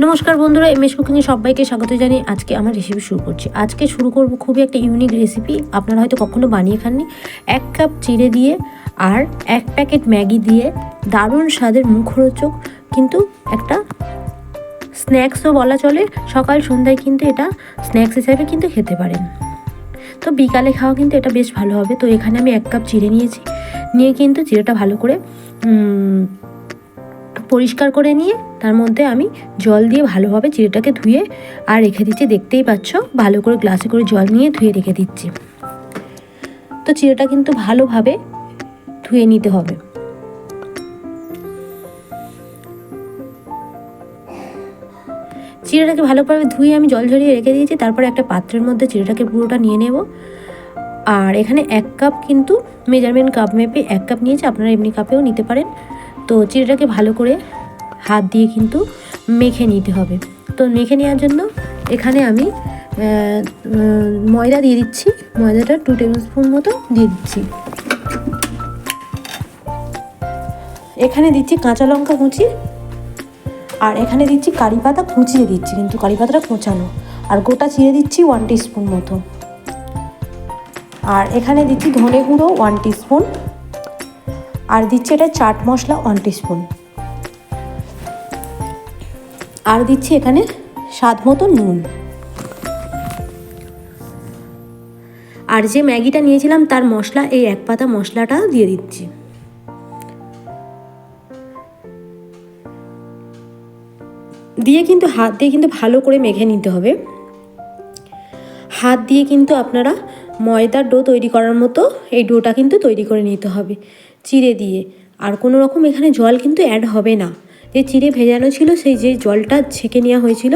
নমস্কার বন্ধুরা M S কুকিংয়ে সবাইকে স্বাগত জানিয়ে আজকে আমার রেসিপি শুরু করছি। আজকে শুরু করব খুবই একটা ইউনিক রেসিপি আপনারা হয়তো কখনো বানিয়ে খাননি। এক কাপ চিড়ে দিয়ে আর এক প্যাকেট ম্যাগি দিয়ে দারুণ স্বাদের মুখরোচক কিন্তু একটা স্ন্যাক্সও বলা চলে। সকাল সন্ধ্যায় কিন্তু এটা স্ন্যাক্স হিসাবে কিন্তু খেতে পারেন। তো বিকালে খাওয়া কিন্তু এটা বেশ ভালো হবে। তো এখানে আমি এক কাপ চিড়ে নিয়েছি। নিয়ে কিন্তু চিড়েটা ভালো করে পরিষ্কার করে নিয়ে তার মধ্যে আমি জল দিয়ে ভালোভাবে চিড়েটাকে ধুয়ে আর রেখে দিচ্ছি। দেখতেই পাচ্ছ, ভালো করে গ্লাসে করে জল নিয়ে ধুয়ে রেখে দিচ্ছি। তো চিড়েটা কিন্তু ভালোভাবে ধুয়ে নিতে হবে। চিড়েটাকে ভালোভাবে ধুয়ে আমি জল ঝরিয়ে রেখে দিয়েছি, তারপরে একটা পাত্রের মধ্যে চিড়েটাকে পুরোটা নিয়ে নেব। আর এখানে এক কাপ কিন্তু মেজারমেন্ট কাপ মেপে এক কাপ নিয়েছি, আপনারা এমনি কাপেও নিতে পারেন। তো চিড়েটাকে ভালো করে হাত দিয়ে কিন্তু মেখে নিতে হবে। তো মেখে নেওয়ার জন্য এখানে আমি ময়দা দিয়ে দিচ্ছি। ময়দাটা টু টেবিল স্পুন মতো দিয়ে দিচ্ছি। এখানে দিচ্ছি কাঁচা লঙ্কা কুচি আর এখানে দিচ্ছি কারি পাতা কুচিয়ে দিচ্ছি, কিন্তু কারি পাতাটা কোঁচানো। আর গোটা চিড়ে দিচ্ছি ওয়ান স্পুন মতো। আর এখানে দিচ্ছি ধনে গুঁড়ো ওয়ান স্পুন আর দিচ্ছি এটা চাট মশলা ওয়ান স্পুন আর দিচ্ছি এখানে স্বাদ মতো নুন। আর যে ম্যাগিটা নিয়েছিলাম, তার মশলা, এই এক পাতা মশলাটা দিয়ে দিচ্ছি। দিয়ে কিন্তু হাত দিয়ে কিন্তু ভালো করে মেখে নিতে হবে। হাত দিয়ে কিন্তু আপনারা ময়দার ডো তৈরি করার মতো এই ডোটা কিন্তু তৈরি করে নিতে হবে। চিড়ে দিয়ে। আর কোনো রকম এখানে জল কিন্তু অ্যাড হবে না। যে চিড়ে ভেজানো ছিল, সেই যে জলটা ছেঁকে নেওয়া হয়েছিল,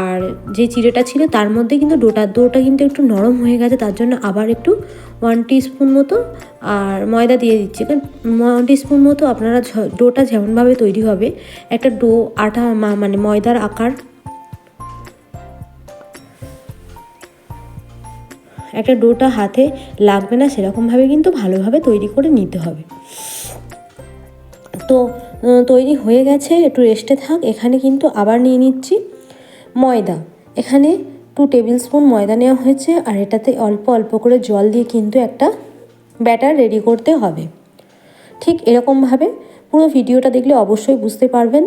আর যে চিড়েটা ছিল, তার মধ্যে কিন্তু ডোটা ডোটা কিন্তু একটু নরম হয়ে গেছে, তার জন্য আবার একটু ওয়ান স্পুন মতো, আর ময়দা দিয়ে দিচ্ছি। কারণ ওয়ান স্পুন মতো আপনারা ডোটা যেমনভাবে তৈরি হবে, একটা ডো আটা মানে ময়দার আকার একটা ডোটা হাতে লাগবে না, সেরকমভাবে কিন্তু ভালোভাবে তৈরি করে নিতে হবে। তো তৈরি হয়ে গেছে, একটু রেস্টে থাক। এখানে কিন্তু আবার নিয়ে নিচ্ছি ময়দা। এখানে টু টেবিল স্পুন ময়দা নেওয়া হয়েছে, আর এটাতে অল্প অল্প করে জল দিয়ে কিন্তু একটা ব্যাটার রেডি করতে হবে। ঠিক এরকমভাবে পুরো ভিডিওটা দেখলে অবশ্যই বুঝতে পারবেন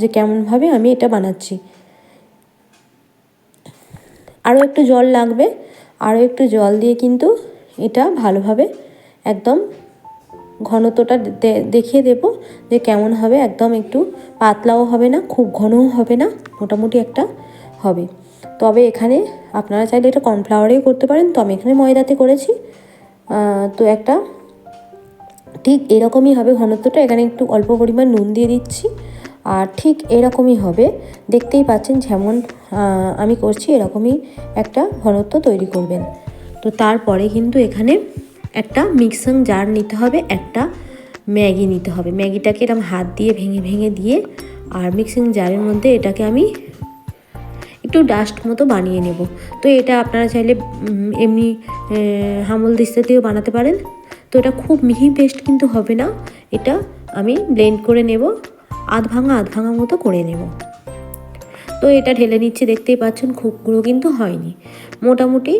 যে কেমনভাবে আমি এটা বানাচ্ছি। আরও একটু জল লাগবে আরও একটু জল দিয়ে কিন্তু এটা ভালোভাবে একদম ঘনত্বটা দেখিয়ে দেব যে কেমন হবে। একদম একটু পাতলাও হবে না, খুব ঘনও হবে না, মোটামুটি একটা হবে। তবে এখানে আপনারা চাইলে এটা কর্নফ্লাওয়ারেও করতে পারেন। তো আমি এখানে ময়দাতে করেছি। তো একটা ঠিক এরকমই হবে ঘনত্বটা। এখানে একটু অল্প পরিমাণ নুন দিয়ে দিচ্ছি। আর ঠিক এরকমই হবে। দেখতেই পাচ্ছেন যেমন আমি করছি এরকমই একটা ঘনত্ব তৈরি করবেন। তো তারপরে কিন্তু এখানে একটা মিক্সিং জার নিতে হবে, একটা ম্যাগি নিতে হবে। ম্যাগিটাকে এরকম হাত দিয়ে ভেঙে ভেঙে দিয়ে আর মিক্সিং জারের মধ্যে এটাকে আমি একটু ডাস্ট মতো বানিয়ে নেব। তো এটা আপনারা চাইলে এমনি হামল দিস্তা দিয়েও বানাতে পারেন। তো এটা খুব মিহি পেস্ট কিন্তু হবে না। এটা আমি ব্লেন্ড করে নেব। আধ ভাঙা আধ ভাঙা মতো করে নেব। তো এটা ঢেলে নিচ্ছে, দেখতেই পাচ্ছেন খুব গুঁড়ো কিন্তু হয়নি। মোটামুটি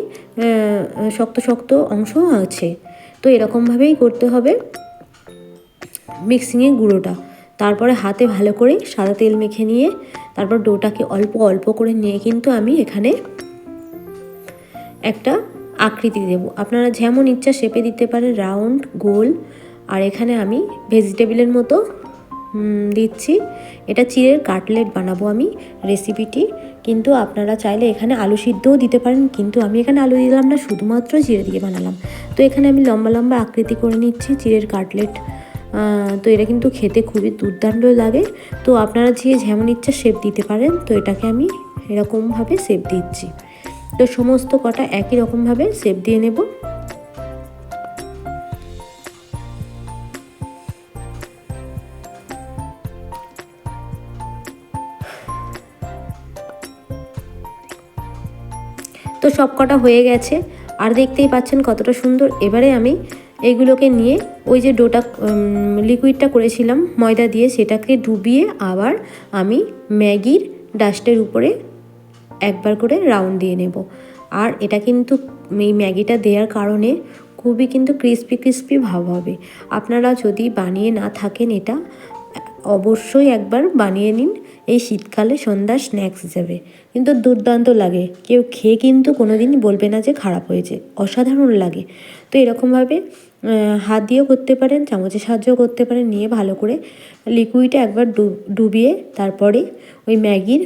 শক্ত শক্ত অংশ আছে। তো এরকমভাবেই করতে হবে মিক্সিংয়ে গুঁড়োটা। তারপরে হাতে ভালো করে সাদা তেল মেখে নিয়ে, তারপর ডোটাকে অল্প অল্প করে নিয়ে কিন্তু আমি এখানে একটা আকৃতি দেব। আপনারা যেমন ইচ্ছা শেপে দিতে পারেন, রাউন্ড, গোল। আর এখানে আমি ভেজিটেবিলের মতো দিচ্ছি। এটা চিড়ের কাটলেট বানাবো আমি রেসিপিটি কিন্তু আপনারা চাইলে এখানে আলু সিদ্ধও দিতে পারেন, কিন্তু আমি এখানে আলু দিলাম না, শুধুমাত্র চিড়ে দিয়ে বানালাম। তো এখানে আমি লম্বা লম্বা আকৃতি করে নিচ্ছি চিড়ের কাটলেট। তো এটা কিন্তু খেতে খুবই দুর্দান্ত লাগে। তো আপনারা যে যেমন ইচ্ছা শেপ দিতে পারেন, তো এটাকে আমি এরকমভাবে শেপ দিচ্ছি। তো সমস্ত কটা একই রকমভাবে শেপ দিয়ে নেব। তো সব কটা হয়ে গেছে। আর দেখতেই পাচ্ছেন কতটা সুন্দর। এবারে আমি এইগুলোকে নিয়ে ওই যে ডোটা লিকুইডটা করেছিলাম, ময়দা দিয়ে সেটাকে ডুবিয়ে আবার আমি ম্যাগির ডাস্টের উপরে একবার করে রাউন্ড দিয়ে নেব। আর এটা কিন্তু এই ম্যাগিটা দেওয়ার কারণে খুবই কিন্তু ক্রিস্পি ক্রিস্পি ভাব হবে। আপনারা যদি বানিয়ে না থাকেন এটা অবশ্যই একবার বানিয়ে নিন এই শীতকালে সন্ধ্যার স্ন্যাক্স হিসেবে। কিন্তু দুর্দান্ত লাগে। কেউ খেয়ে কিন্তু কোনো দিনই বলবে না যে খারাপ হয়েছে। অসাধারণ লাগে। তো এরকমভাবে হাত দিয়েও করতে পারেন, চামচের সাহায্যও করতে পারেন, নিয়ে ভালো করে লিকুইডে একবার ডুবিয়ে তারপরে ওই ম্যাগির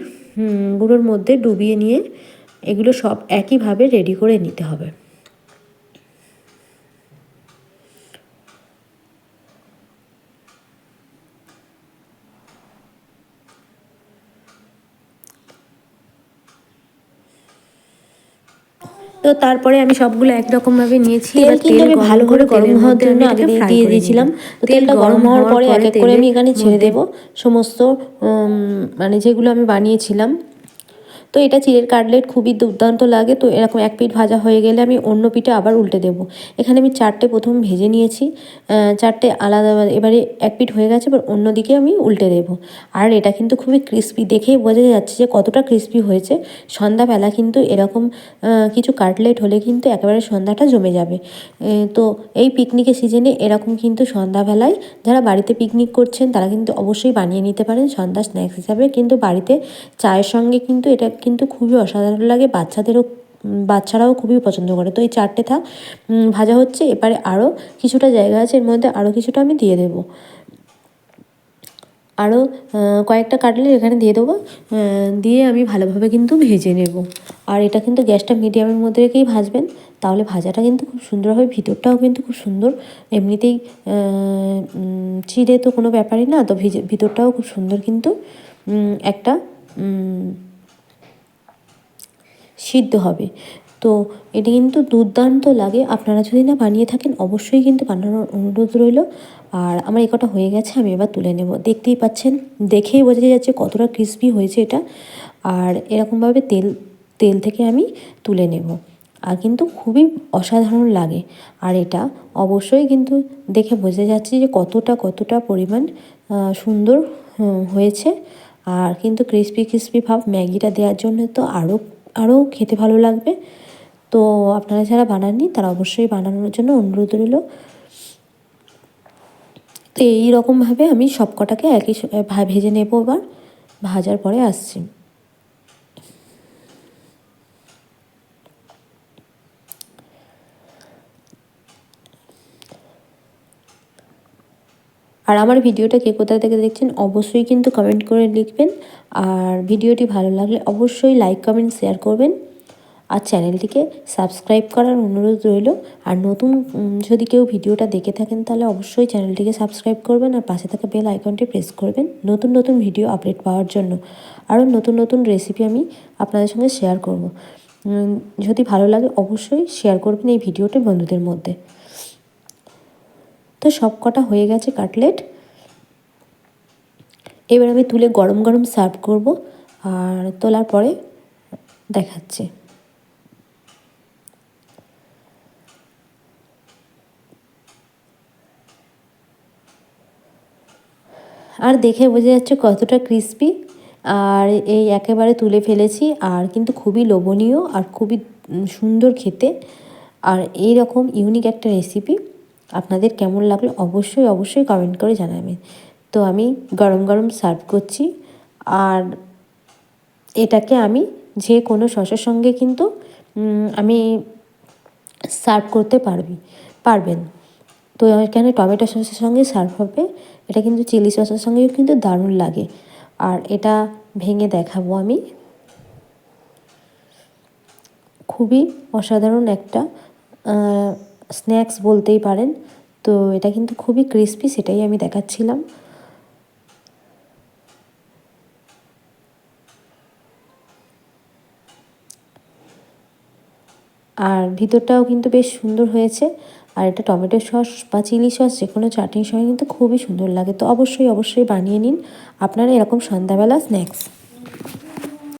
গুঁড়োর মধ্যে ডুবিয়ে নিয়ে এগুলো সব একইভাবে রেডি করে নিতে হবে। তো তারপরে আমি সবগুলো একরকম ভাবে নিয়েছি তেল কিন্তু আমি ভালো করে গরম হওয়ার জন্য আগে দিয়ে দিয়েছিলাম। তো তেলটা গরম হওয়ার পরে এক এক করে আমি এখানে ছেড়ে দেব। সমস্ত মানে যেগুলো আমি বানিয়েছিলাম তো এটা চিড়ের কাটলেট খুবই দুর্দান্ত লাগে। তো এরকম এক পিঠ ভাজা হয়ে গেলে আমি অন্য পিঠে আবার উল্টে দেবো। এখানে আমি চারটে প্রথম ভেজে নিয়েছি। চারটে আলাদা এবারে এক পিঠ হয়ে গেছে, এবার অন্য দিকে আমি উল্টে দেবো। আর এটা কিন্তু খুবই ক্রিস্পি দেখেই বোঝা যাচ্ছে যে কতটা ক্রিস্পি হয়েছে। সন্ধ্যাবেলা কিন্তু এরকম কিছু কাটলেট হলে কিন্তু একেবারে সন্ধ্যাটা জমে যাবে। তো এই পিকনিকের সিজনে এরকম কিন্তু সন্ধ্যাবেলায় যারা বাড়িতে পিকনিক করছেন তারা কিন্তু অবশ্যই বানিয়ে নিতে পারেন সন্ধ্যা স্ন্যাক্স হিসাবে। কিন্তু বাড়িতে চায়ের সঙ্গে কিন্তু এটা কিন্তু খুবই অসাধারণ লাগে। বাচ্চাদেরও বাচ্চারাও খুবই পছন্দ করে। তো এই চারটে থাক ভাজা হচ্ছে। এবারে আরও কিছুটা জায়গা আছে, এর মধ্যে আরও কিছুটা আমি দিয়ে দেবো। আরও কয়েকটা কাটলে এখানে দিয়ে দেবো। দিয়ে আমি ভালোভাবে কিন্তু ভেজে নেব। আর এটা কিন্তু গ্যাসটা মিডিয়ামের মধ্যে রেখেই ভাজবেন। তাহলে ভাজাটা কিন্তু খুব সুন্দর হবে, ভিতরটাও কিন্তু খুব সুন্দর। এমনিতেই চিড়ে তো কোনো ব্যাপারই না। তো ভিতরটাও খুব সুন্দর কিন্তু একটা সিদ্ধ হবে। তো এটি কিন্তু দুর্দান্ত লাগে। আপনারা যদি না বানিয়ে থাকেন, অবশ্যই কিন্তু বানানোর অনুরোধ রইল। আর আমার এ কটা হয়ে গেছে, আমি এবার তুলে নেব। দেখতেই পাচ্ছেন, দেখেই বোঝা যাচ্ছে কতটা ক্রিস্পি হয়েছে এটা। আর এরকমভাবে তেল তেল থেকে আমি তুলে নেব। আর কিন্তু খুবই অসাধারণ লাগে। আর এটা অবশ্যই কিন্তু দেখে বোঝা যাচ্ছে যে কতটা কতটা পরিমাণ সুন্দর হয়েছে। আর কিন্তু ক্রিসপি ক্রিসপি ভাব ম্যাগিটা দেওয়ার জন্য তো আরও আরও খেতে ভালো লাগবে। তো আপনারা যারা বানাননি, তারা অবশ্যই বানানোর জন্য অনুরোধ রইল। তো এইরকমভাবে আমি সব কটাকে একই ভেজে নেব এবার। ভাজার পরে আসছি। আর আমার ভিডিওটা কে কোথা থেকে দেখছেন, অবশ্যই কিন্তু কমেন্ট করে লিখবেন। আর ভিডিওটি ভালো লাগলে অবশ্যই লাইক কমেন্ট শেয়ার করবেন। আর চ্যানেলটিকে সাবস্ক্রাইব করার অনুরোধ রইল। আর নতুন যদি কেউ ভিডিওটা দেখে থাকেন, তাহলে অবশ্যই চ্যানেলটিকে সাবস্ক্রাইব করবেন আর পাশে থাকা বেল আইকনটি প্রেস করবেন নতুন নতুন ভিডিও আপডেট পাওয়ার জন্য। আরও নতুন নতুন রেসিপি আমি আপনাদের সঙ্গে শেয়ার করব। যদি ভালো লাগে অবশ্যই শেয়ার করবেন এই ভিডিওটি বন্ধুদের মধ্যে। তো সব কটা হয়ে গেছে কাটলেট। এবার আমি তুলে গরম গরম সার্ভ করব আর তোলার পরে দেখাচ্ছে। আর দেখে বোঝা যাচ্ছে কতটা ক্রিস্পি। আর এই একেবারে তুলে ফেলেছি আর কিন্তু খুবই লোভনীয় আর খুবই সুন্দর খেতে। আর এই রকম ইউনিক একটা রেসিপি। আপনাদের কেমন লাগল অবশ্যই অবশ্যই কমেন্ট করে জানাবেন। তো আমি গরম গরম সার্ভ করছি। আর এটাকে আমি যে কোনো সসের সঙ্গে কিন্তু আমি সার্ভ করতে পারবি, পারবেন। তো এখানে টমেটো সসের সঙ্গে সার্ভ হবে? এটা কিন্তু চিলি সসের সঙ্গেও কিন্তু দারুণ লাগে। আর এটা ভেঙে দেখাবো আমি। খুবই অসাধারণ একটা স্ন্যাক্স বলতেই পারেন। তো এটা কিন্তু খুবই ক্রিস্পি সেটাই আমি দেখাচ্ছিলাম। আর ভিতরটাও কিন্তু বেশ সুন্দর হয়েছে। আর এটা টমেটো সস বা চিলি সস যে কোনো চাটনির সঙ্গে কিন্তু খুবই সুন্দর লাগে। তো অবশ্যই অবশ্যই বানিয়ে নিন। আপনারা এরকম সন্ধ্যাবেলা স্ন্যাক্স